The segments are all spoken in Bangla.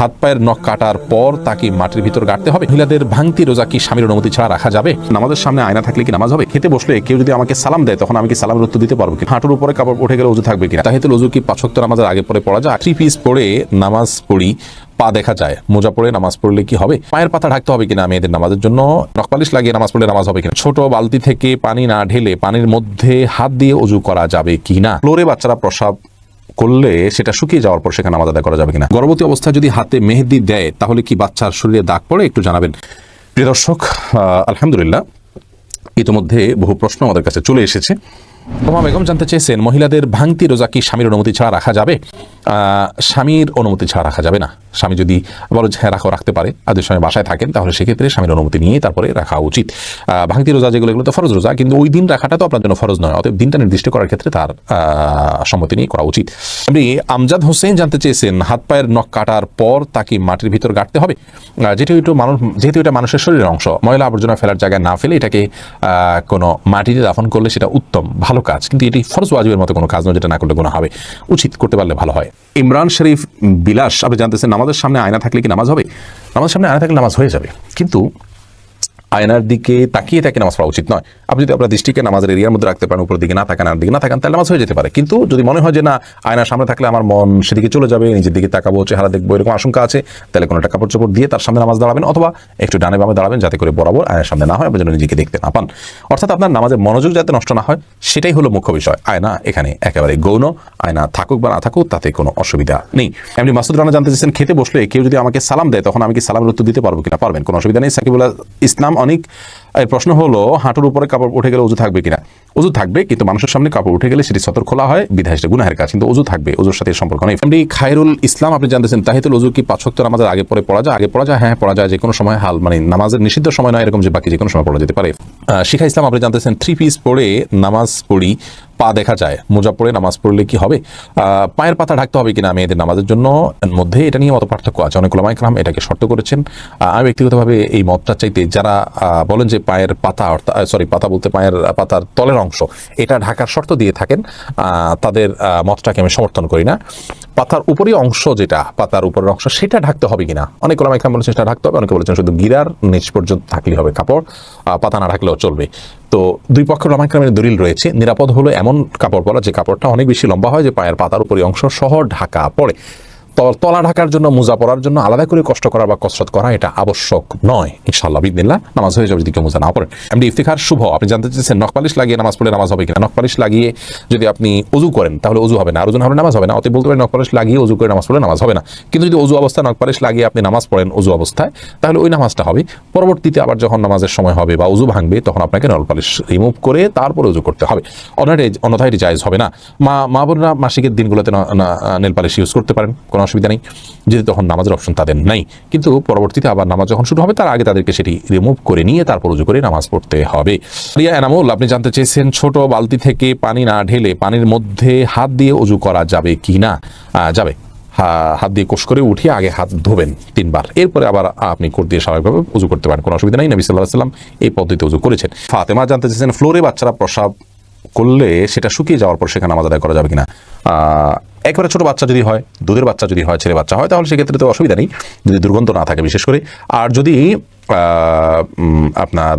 হাত পায়ের নখ কাটার পর তাকে মাটির ভিতর গাড়তে হবে। মহিলাদের ভাঙতি রোজা কি স্বামীর অনুমতি ছাড়া রাখা যাবে? নামাজের সামনে আয়না থাকলে কি নামাজ হবে? খেতে বসলে কেউ যদি আমাকে সালাম দেয়, তখন আমি কি সালামের উত্তর দিতে পারব কি? হাঁটুর উপরে কাপড় উঠে গেলে উজু থাকবে কিনা? তাহিতে উজু কি পাঁচক্ত নামাজের আগে পরে পড়া যায়? থ্রি পিস পরে নামাজ পড়ি, পা দেখা যায়। মোজা পড়ে নামাজ পড়লে কি হবে? পায়ের পাতা ঢাকতে হবে কিনা মেয়েদের নামাজের জন্য? নখপালিশ লাগিয়ে নামাজ পড়লে নামাজ হবে কিনা? ছোট বালতি থেকে পানি না ঢেলে পানির মধ্যে হাত দিয়ে অজু করা যাবে কিনা? ফ্লোরে বাচ্চারা প্রসাব করলে সেটা শুকিয়ে যাওয়ার পর সেখানে নামাজ আদায় করা যাবে কিনা? গর্ভবতী অবস্থায় যদি হাতে মেহেদি দেয়, তাহলে কি বাচ্চার শরীরে দাগ পড়ে? একটু জানাবেন। প্রিয় দর্শক আলহামদুলিল্লাহ, ইতিমধ্যে বহু প্রশ্ন আমাদের কাছে চলে এসেছে। তোমা বেগম, জানতে চেয়েছেন, মহিলাদের ভাঙতি রোজা কি স্বামীর অনুমতি ছাড়া রাখা যাবে? স্বামীর অনুমতি ছাড়া রাখা যাবে না। স্বামী যদি বলো হ্যাঁ রাখো, রাখতে পারে। আর যদি স্বামী বাসায় থাকেন, তাহলে সেক্ষেত্রে স্বামীর অনুমতি নিয়ে তারপরে রাখা উচিত। ভাঙতি রোজা যেগুলো, এগুলো তো ফরজ রোজা, কিন্তু ওই দিন রাখাটা তো আপনার জন্য ফরজ নয়, অতএব দিনটা নির্দিষ্ট করার ক্ষেত্রে তার সম্মতি নিয়ে করা উচিত। আপনি আমজাদ হোসেন জানতে চেয়েছেন, হাত পায়ের নখ কাটার পর তাকে মাটির ভিতর গাড়তে হবে? যেটা একটু মানুষ, যেহেতু এটা মানুষের শরীরের অংশ, ময়লা আবর্জনা ফেলার জায়গায় না ফেলে এটাকে কোনো মাটিতে দাফন করলে সেটা উত্তম, ভালো কাজ। কিন্তু এটি ফরজ ওয়াজিবের মতো কোনো কাজ নয়, যেটা না করলে কোনো হবে। উচিত, করতে পারলে ভালো হয়। ইমরান শরীফ বিলাস, আপনি জানতেছেন নামাজের সামনে আয়না থাকলে কি নামাজ হবে? নামাজের সামনে আয়না থাকলে নামাজ হয়ে যাবে। কিন্তু আয়নার দিকে তাকিয়ে তাকে নামাজ পড়া উচিত নয়। আপনি যদি আপনার দৃষ্টিকে নামাজের এরিয়ার মধ্যে রাখতে পারেন উপর দিকে না থাকেন আর দিকে না থাকেন, তাহলে নামাজ হয়ে যেতে পারে। কিন্তু যদি মনে হয় যে না, আয়নার সামনে থাকলে আমার মন সেদিকে চলে যাবে, নিজের দিকে তাকাবো, চেহারা দেখব, এরকম আশঙ্কা আছে, তাহলে কোনো একটা কাপড় চোপড় দিয়ে তার সামনে নামাজ দাঁড়াবেন অথবা একটু ডানে বামে দাঁড়াবেন যাতে করে বরাবর আয়নার সামনে না হয়, আপনি যেন নিজেকে দেখতে না পান। অর্থাৎ আপনার নামাজের মনোযোগ যাতে নষ্ট না হয়, সেটাই হলো মুখ্য বিষয়। আয়না এখানে একেবারে গৌণ, আয়না থাকুক বা না থাকুক, তাতে কোনো অসুবিধা নেই। এমনি মাসুদ রানা জানতে চেয়েছেন, খেতে বসলে কেউ যদি আমাকে সালাম দেয়, তখন আমি কি সালামের উত্তর দিতে পারব কিনা? পারবেন, কোনো অসুবিধা নেই। সাকিবুল্লাহ ইসলাম অনেক প্রশ্ন হলো হাঁটুর উপরে কাপড় উঠে গেলে উঁচু থাকবে কিনা? উজু থাকবে, কিন্তু মানুষের সামনে কাপড় উঠে গেলে সেটি সতর্ক খোলা হয়, বিধায় গুনাহের কাজ, কিন্তু উজু থাকবে উজুর সাথে সম্পর্ক নেই। এমনি খায়রুল ইসলাম, আপনি জানতেছেন, তাহিতুল উজু কি পাঁচ ওয়াক্ত নামাজের আগে পরে পড়া যায়? আগে পড়া যায় হ্যাঁ পড়া যায় যে কোনো সময় হাল মানে নামাজের নিষিদ্ধ সময় নয়, এরকম যে বাকি যে কোনো সময় পড়া যেতে পারে। শিখা ইসলাম, আপনি জানতেছেন থ্রি পিস পরে নামাজ পড়ি, পা দেখা যায়। মোজা পড়ে নামাজ পড়লে কি হবে? পায়ের পাতা ঢাকতে হবে কিনা মেয়েদের নামাজের জন্য? মধ্যে এটা নিয়ে মত পার্থক্য আছে, অনেক ওলামাই কালাম এটাকে শর্ত করেছেন। আমি ব্যক্তিগতভাবে এই মতটা চাইতে যারা বলেন যে পায়ের পাতা অর্থাৎ সরি পাতা বলতে পায়ের, পাতার তলের অংশ। এটা ঢাকার শর্ত দিয়ে থাকেন তাদের মতটাকে আমি সমর্থন করি না। পাতার উপরই অংশ যেটা, পাতার উপরের অংশ, সেটা ঢাকতে হবে কিনা? অনেক কালাম বলেছেন সেটা ঢাকতে হবে, অনেকে বলেছেন শুধু গিরার নিচ পর্যন্ত থাকলেই হবে কাপড় পাতা না ঢাকলেও চলবে। তো দুই পক্ষের রমাক্রামের দলিল রয়েছে, নিরাপদ হলো এমন কাপড় পরা যে কাপড়টা অনেক বেশি লম্বা হয় যে পায়ের পাতার উপরি অংশ সহ ঢাকা পড়ে। তল- ঢাকার জন্য, মোজা পরার জন্য আলাদা করে কষ্ট করা বা কসরত করা এটা আবশ্যক নয়। ইনশাল্লাহ বিদিল্লা নামাজ হয়ে যাবে যদি কেউ মোজা না পড়েন এমনি ইফতিখার শুভ, আপনি জানতে চাইছেন নখপালিশ লাগিয়ে নামাজ পড়লে নামাজ হবে কিনা? নখপালিশ লাগিয়ে যদি আপনি অজু করেন, তাহলে অজু হবে না। আর ওজন হবে নামাজ হবে না। অতি বলতে পারেন নখপালিশ লাগিয়ে অজু করে নামাজ পড়লে নামাজ হবে না। কিন্তু যদি অজু অবস্থায় নখপালিশ লাগিয়ে আপনি নামাজ পড়েন অজু অবস্থায়, তাহলে ওই নামাজটা হবে। পরবর্তীতে আবার যখন নামাজের সময় হবে বা অজু ভাঙবে, তখন আপনাকে নলপালিশ রিমুভ করে তারপরে অজু করতে হবে। অন্যথায় অন্যথায় এটি জায়জ হবে না। মা মা বোনরা মাসিকের দিনগুলোতে নেল পালিশ ইউজ করতে পারেন। কোনো অসুবিধা নেই। যেহেতু তখন নামাজের অপশন তাদের নাই। কিন্তু পরবর্তীতে আবার নামাজ যখন শুরু হবে, তার আগে তাদেরকে সেটি রিমুভ করে নিয়ে তারপর উজু করে নামাজ পড়তে হবে। রিয়া এনামুল, আপনি জানতে চেয়েছেন ছোট বালতি থেকে পানি না ঢেলে পানির মধ্যে হাত দিয়ে উজু করা যাবে কি না? যাবে। হাত দিয়ে কোষ করে উঠিয়ে আগে হাত ধোবেন তিনবার। এরপরে আবার আপনি কোট দিয়ে স্বাভাবিকভাবে উজু করতে পারেন, কোনো অসুবিধা নেই। নবী সাল্লাহ সাল্লাম এই পদ্ধতিতে উজু করেছেন। ফাতেমা, জানতে চেয়েছেন ফ্লোরে বাচ্চারা প্রসাব করলে সেটা শুকিয়ে যাওয়ার পর সেখানে নামাজ আদায় করা যাবে কিনা? একেবারে ছোট বাচ্চা যদি হয়, দুধের বাচ্চা যদি হয়, ছেলে বাচ্চা হয়, তাহলে সেক্ষেত্রে তো অসুবিধা নেই। যদি দুর্গন্ধ না থাকে, বিশেষ করে। আর যদি আপনার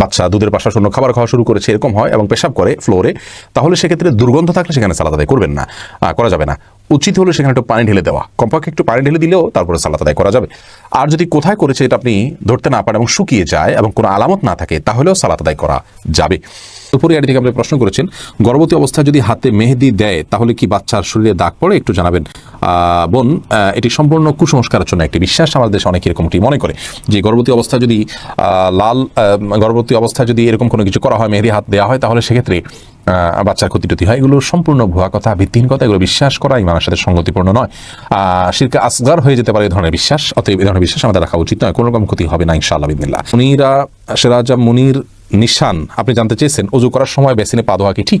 বাচ্চা দুধের পাশা শূন্য খাবার খাওয়া শুরু করেছে, এরকম হয় এবং পেশাব করে ফ্লোরে, তাহলে সেক্ষেত্রে দুর্গন্ধ থাকলে সেখানে সালাদ আদায় করবেন না। করা যাবে না। উচিত হলো সেখানে একটু পানি ঢেলে দেওয়া। কমপক্ষে একটু পানি ঢেলে দিলেও তারপরে সালাত আদায় করা যাবে। আর যদি কোথায় করেছে এটা আপনি ধরতে না পারেন এবং শুকিয়ে যায় এবং কোনো আলামত না থাকে, তাহলেও সালাত আদায় করা যাবে। উপরে আড়ি থেকে আপনি প্রশ্ন করেছেন, গর্ভবতী অবস্থায় যদি হাতে মেহেদি দেয়, তাহলে কি বাচ্চার শরীরে দাগ পড়ে? একটু জানাবেন। বোন এটি সম্পূর্ণ কুসংস্কারের জন্য একটি বিশ্বাস। আমাদের দেশে অনেক এরকমটি মনে করে যে গর্ভবতী অবস্থা যদি লাল গর্ভবতী অবস্থায় যদি এরকম কোনো কিছু করা হয়, মেহেদি হাত দেওয়া হয়, তাহলে সেক্ষেত্রে বাচ্চার ক্ষতি টতি হয়। এগুলো সম্পূর্ণ ভুয়া কথা, ভিত্তিহীন কথা। এগুলো বিশ্বাস করা ইমানের সাথে সঙ্গতিপূর্ণ নয়। শিরকে আসগার হয়ে যেতে পারে এই ধরনের বিশ্বাস। অতএব এই ধরনের বিশ্বাস আমাদের রাখা উচিত নয়। কোনো রকম ক্ষতি হবে না, ইনশাআল্লাহ বিদিল্লা মুনিরা, সেরাজা মুনির নিশান, আপনি জানতে চেয়েছেন, অজু করার সময় বেসিনে পা ধোয়া কি ঠিক?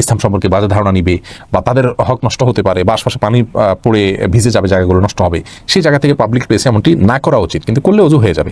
ইসলাম সম্পর্কে বাজে ধারণা নিবে বা তাদের হক নষ্ট হতে পারে বা আশপাশে পানি পড়ে ভিজে যাবে জায়গাগুলো নষ্ট হবে, সেই জায়গা থেকে পাবলিক প্লেসে এমনটি না করা উচিত, কিন্তু করলে অজু হয়ে যাবে।